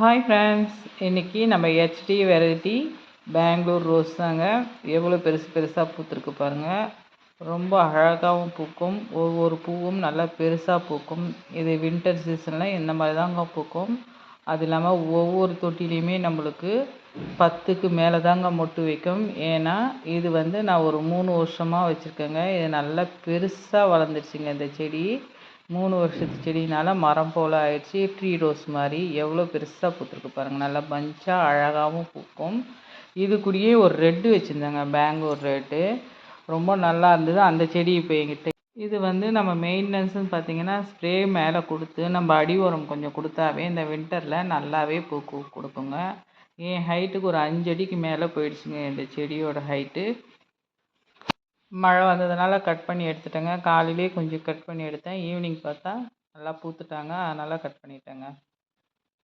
Hi friends இன்றைக்கி நம்ம HD variety Bangalore rose தாங்க. எவ்வளோ பெருசு பெருசாக பூத்துருக்கு பாருங்கள் ரொம்ப அழகாகவும் பூக்கும். ஒவ்வொரு பூவும் நல்லா பெருசாக பூக்கும். இது வின்டர் சீசனில் இந்த மாதிரி தாங்க பூக்கும். அது இல்லாமல் ஒவ்வொரு தொட்டிலையுமே நம்மளுக்கு பத்துக்கு மேலே தாங்க மொட்டு வைக்கும். ஏன்னா இது வந்து நான் ஒரு மூணு வருஷமாக வச்சுருக்கேங்க. இது நல்லா பெருசாக வளர்ந்துருச்சுங்க இந்த செடி. மூணு வருஷத்து செடினால மரம் போல் ஆயிடுச்சு. ட்ரீ ரோஸ் மாதிரி எவ்வளோ பெருசாக பூத்துருக்கு பாருங்கள் நல்லா பஞ்சாக அழகாகவும் பூக்கும். இதுக்குடியே ஒரு ரெட்டு வச்சுருந்தாங்க. பெங்களூர் ரெட்டு. ரொம்ப நல்லா இருந்தது. அந்த செடி இப்போ எங்கிட்ட இது வந்து நம்ம மெயின்டெனன்ஸ்னு பார்த்தீங்கன்னா ஸ்ப்ரே மேலே கொடுத்து நம்ம அடி உரம் கொஞ்சம் கொடுத்தாவே இந்த வின்டரில் நல்லாவே பூ கொடுக்குங்க. என் ஹைட்டுக்கு ஒரு அஞ்சு அடிக்கு மேலே போயிடுச்சுங்க இந்த செடியோட ஹைட்டு. மழை வந்ததுனால கட் பண்ணி எடுத்துட்டேங்க. காலையிலேயே கொஞ்சம் கட் பண்ணி எடுத்தேன். ஈவினிங் பார்த்தா நல்லா பூத்துட்டாங்க. அதனால் கட் பண்ணிட்டேங்க.